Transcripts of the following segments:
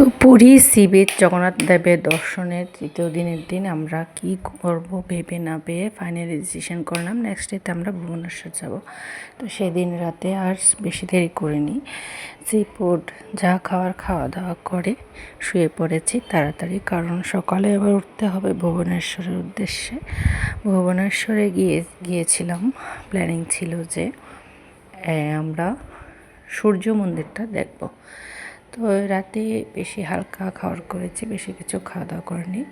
তো Puri sea beach Jagannath দেবের দর্শনের তৃতীয় দিনের দিন আমরা কি করব ভেবে না পেয়ে ফাইনাল ডিসিশন করলাম। নেক্সট ডেতে আমরা ভুবনেশ্বর যাব। তো সেদিন রাতে আর বেশি দেরি করিনি। সি ফুড যা খাওয়ার খাওয়া দাওয়া করে শুয়ে পড়েছি তাড়াতাড়ি, কারণ সকালে আবার উঠতে হবে ভুবনেশ্বরের উদ্দেশ্যে। ভুবনেশ্বরে গিয়ে, গিয়েছিলাম। প্ল্যানিং ছিল যে আমরা সূর্য মন্দিরটা দেখব। তো রাতে বেশি হালকা খাওয়ার করেছি, বেশি কিছু খাওয়া দাওয়া করিনি,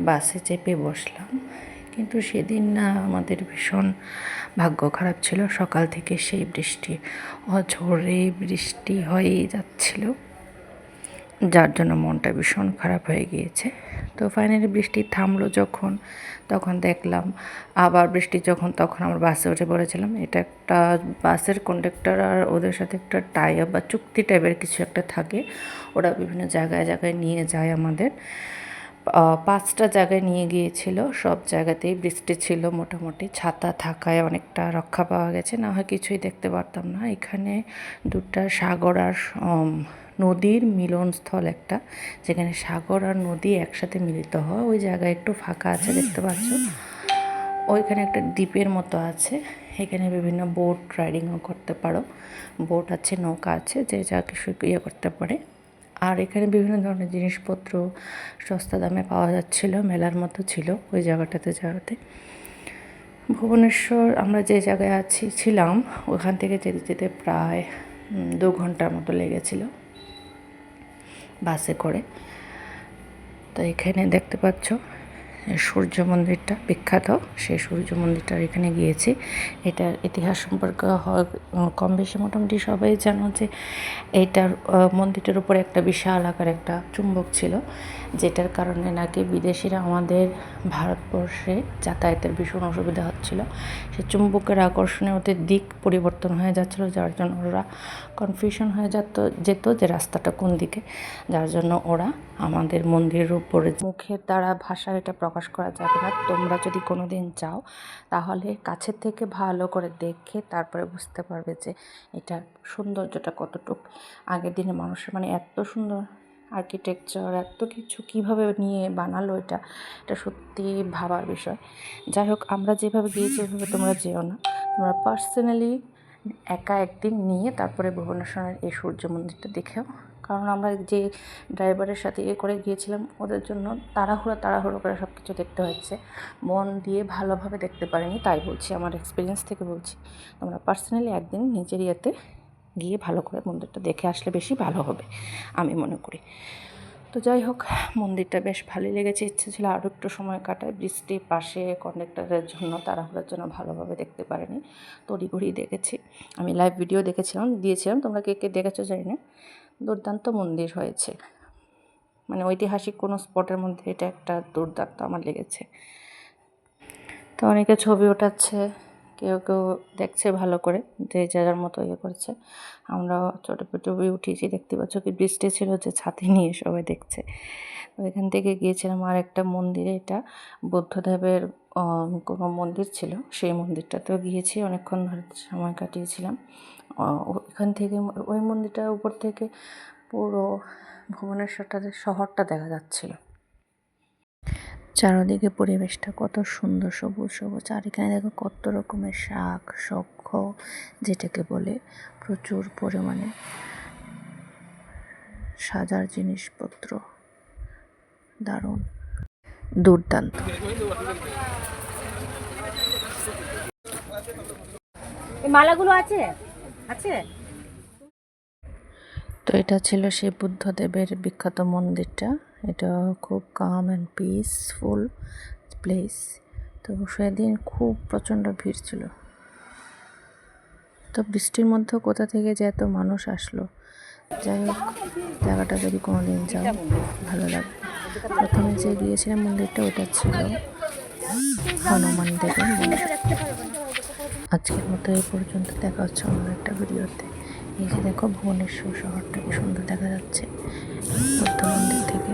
বাসে চেপে বসলাম। কিন্তু সেদিন না আমাদের ভীষণ ভাগ্য খারাপ ছিল, সকাল থেকে সেই বৃষ্টি, অঝোরে বৃষ্টি হয়েই যাচ্ছিল। যার জন্য মনটা ভীষণ খারাপ হয়ে গিয়েছে। তো ফাইনালি বৃষ্টি থামলো যখন, তখন দেখলাম, আবার বৃষ্টি যখন, তখন আমরা বাসে উঠে পড়েছিলাম। এটা একটা বাসের কন্ডাক্টর আর ওদের সাথে একটা টাই আপ বা চুক্তি টাইপের কিছু একটা থাকে। ওরা বিভিন্ন জায়গায় জায়গায় নিয়ে যায় আমাদের। পাঁচটা জায়গায় নিয়ে গিয়েছিল। সব জায়গাতেই বৃষ্টি ছিল মোটামুটি। ছাতা থাকায় অনেকটা রক্ষা পাওয়া গেছে। না হয় কিছুই দেখতে পারতাম না। এখানে দুটা সাগর আর নদীর মিলনস্থল একটা, যেখানে সাগর আর নদী একসাথে মিলিত হয়। ওই জায়গায় একটু ফাঁকা আছে, দেখতে পাচ্ছ। ওইখানে একটা দ্বীপের মতো আছে। এখানে বিভিন্ন বোট রাইডিংও করতে পারো। বোট আছে, নৌকা আছে, যে যা কিছু ইয়ে করতে পারে। আর এখানে বিভিন্ন ধরনের জিনিসপত্র সস্তা দামে পাওয়া যাচ্ছিল, মেলার মতো ছিল ওই জায়গাটাতে যাওয়াতে। ভুবনেশ্বর আমরা যে জায়গায় আছি, ছিলাম, ওখান থেকে যেতে যেতে প্রায় দু ঘণ্টার মতো লেগেছিল। বাসে করে। তো এখানে দেখতে পাচ্ছ, সূর্য মন্দিরটা বিখ্যাত। সেই সূর্য মন্দিরটার এখানে গিয়েছি। এটার ইতিহাস সম্পর্কে কম বেশি মোটামুটি সবাই জানো যে এটার মন্দিরটার উপরে একটা বিশাল আকার একটা চুম্বক ছিল। যেটার কারণে নাকি বিদেশিরা আমাদের ভারতবর্ষে যাতায়াতের ভীষণ অসুবিধা হচ্ছিল। সে চুম্বকের আকর্ষণে ওদের দিক পরিবর্তন হয়ে যাচ্ছিল, যার জন্য ওরা কনফিউশন হয়ে যেত যেত যে রাস্তাটা কোন দিকে। যার জন্য ওরা আমাদের মন্দিরের উপরে মুখের দ্বারা ভাষা এটা প্রকাশ করা যাবে না। তোমরা যদি কোনো দিন যাও তাহলে কাছের থেকে ভালো করে দেখে তারপরে বুঝতে পারবে যে এটার সৌন্দর্যটা কতটুকু। আগের দিনে মানুষের মানে এত সুন্দর আর্কিটেকচার এত কিছু কীভাবে নিয়ে বানালো এটা এটা সত্যি ভাবার বিষয়। যাই হোক, আমরা যেভাবে গিয়েছি ওইভাবে তোমরা যেও না। তোমরা পার্সোনালি একা একদিন নিয়ে তারপরে ভুবনেশ্বরের এই সূর্য মন্দিরটা দেখেও, কারণ আমরা যে ড্রাইভারের সাথে এ করে গিয়েছিলাম, ওদের জন্য তাড়াহুড়ো তাড়াহুড়ো করে সব কিছু দেখতে হয়েছে। মন দিয়ে ভালোভাবে দেখতে পারিনি, তাই বলছি, আমার এক্সপিরিয়েন্স থেকে বলছি। তোমরা পার্সোনালি একদিন নিজের ইয়েতে গিয়ে ভালো করে মন্দিরটা দেখে আসলে বেশি ভালো হবে, আমি মনে করি। তো যাই হোক, মন্দিরটা বেশ ভালোই লেগেছে। ইচ্ছে ছিল আরও একটু সময় কাটায়। বৃষ্টি পাশে কন্ডাক্টরের জন্য, তাড়াহুড়োর জন্য ভালোভাবে দেখতে পারিনি। তড়িঘড়ি দেখেছি। আমি লাইভ ভিডিও দেখেছিলাম, দিয়েছিলাম। তোমরা কে কে দেখেছ জানি না। দুর্দান্ত মন্দির হয়েছে। মানে ঐতিহাসিক কোনো স্পটের মধ্যে এটা একটা দুর্দান্ত আমার লেগেছে। তো অনেকে ছবি ওঠাচ্ছে। কেউ কেউ দেখছে ভালো করে, যে যার মতো ইয়ে করছে। আমরা ছোটো ছবি উঠিয়েছি, দেখতে পাচ্ছ কি বৃষ্টি ছিল যে ছাতি নিয়ে সবাই দেখছে। তো এখান থেকে গিয়েছিলাম আর একটা মন্দিরে, এটা বুদ্ধদেবের কোনো মন্দির ছিল, সেই মন্দিরটাতেও গিয়েছি, অনেকক্ষণ ধরে সময় কাটিয়েছিলাম। এখান থেকে ওই মন্দিরটার উপর থেকে পুরো ভুবনেশ্বরটা শহরটা দেখা যাচ্ছিল। চারদিকে পরিবেশটা কত সুন্দর সবুজ সবুজ। আর এখানে দেখো কত রকমের শাক শক্ষ যেটাকে বলে প্রচুর পরিমাণে সাজার জিনিসপত্র। দারুণ। দুর্দান্ত। এই মালাগুলো আছে? আছে? তো এটা ছিল সেই বুদ্ধদেবের বিখ্যাত মন্দিরটা। এটা খুব কাম অ্যান্ড পিসফুল প্লেস তো সেদিন খুব প্রচণ্ড ভিড় ছিল। তো বৃষ্টির মধ্যেও কোথা থেকে যে এত মানুষ আসলো? যাই হোক, জায়গাটা যদি কোনো দিন যাও, ভালো লাগবে। প্রথমে যে গিয়েছিলাম মন্দিরটা, ওটা ছিল হনুমান দেবের আজকের মতো এই পর্যন্ত। দেখা হচ্ছে অন্য একটা ভিডিওতে। এই যে দেখো ভুবনেশ্বর শহরটা কি সুন্দর দেখা যাচ্ছে। বুদ্ধ মন্দির থেকে।